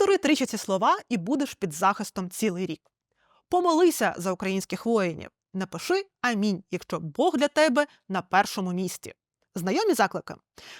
Повтори тричі ці слова і будеш під захистом цілий рік. Помолися за українських воїнів. Напиши амінь, якщо Бог для тебе на першому місці. Знайомі заклики?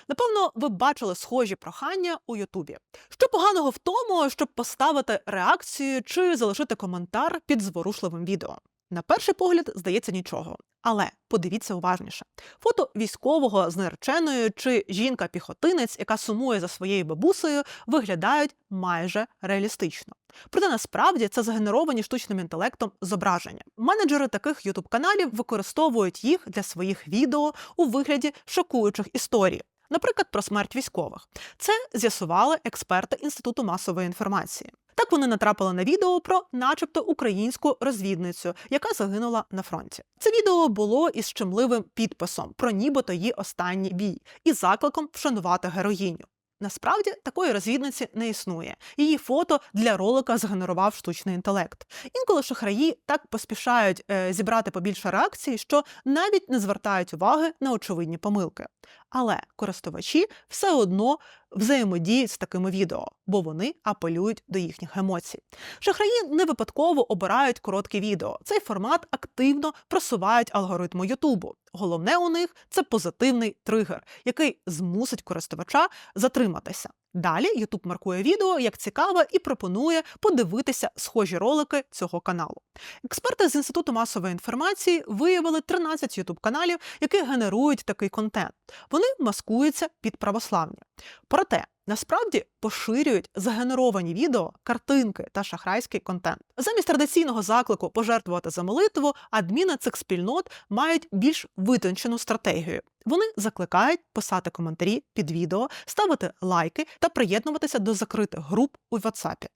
Напевно, ви бачили схожі прохання у Ютубі. Що поганого в тому, щоб поставити реакцію чи залишити коментар під зворушливим відео? На перший погляд здається нічого. Але подивіться уважніше: фото військового з нареченою чи жінка-піхотинець, яка сумує за своєю бабусею, виглядають майже реалістично. Проте насправді це згенеровані штучним інтелектом зображення. Менеджери таких ютуб каналів використовують їх для своїх відео у вигляді шокуючих історій. Наприклад, про смерть військових. Це з'ясували експерти Інституту масової інформації. Так вони натрапили на відео про, начебто, українську розвідницю, яка загинула на фронті. Це відео було із щемливим підписом про нібито її останній бій і закликом вшанувати героїню. Насправді такої розвідниці не існує. Її фото для ролика згенерував штучний інтелект. Інколи шахраї так поспішають е, зібрати побільше реакцій, що навіть не звертають уваги на очевидні помилки. Але користувачі все одно взаємодіють з такими відео, бо вони апелюють до їхніх емоцій. Шахраї не випадково обирають короткі відео. Цей формат активно просувають алгоритму Ютубу. Головне у них це позитивний тригер, який змусить користувача затриматися. Далі YouTube маркує відео як цікаве і пропонує подивитися схожі ролики цього каналу. Експерти з інституту масової інформації виявили 13 youtube каналів, які генерують такий контент. Вони маскуються під православні. Проте насправді поширюють загенеровані відео, картинки та шахрайський контент. Замість традиційного заклику пожертвувати за молитву, адміни цих спільнот мають більш витончену стратегію. Вони закликають писати коментарі під відео, ставити лайки та приєднуватися до закритих груп у WhatsApp.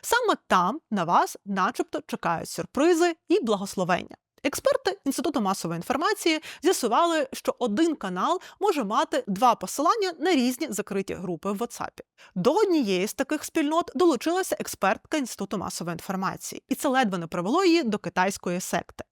Саме там на вас, начебто, чекають сюрпризи і благословення. Експерти Інституту масової інформації з'ясували, що один канал може мати два посилання на різні закриті групи в WhatsApp. До однієї з таких спільнот долучилася експертка Інституту масової інформації, і це ледве не привело її до китайської секти.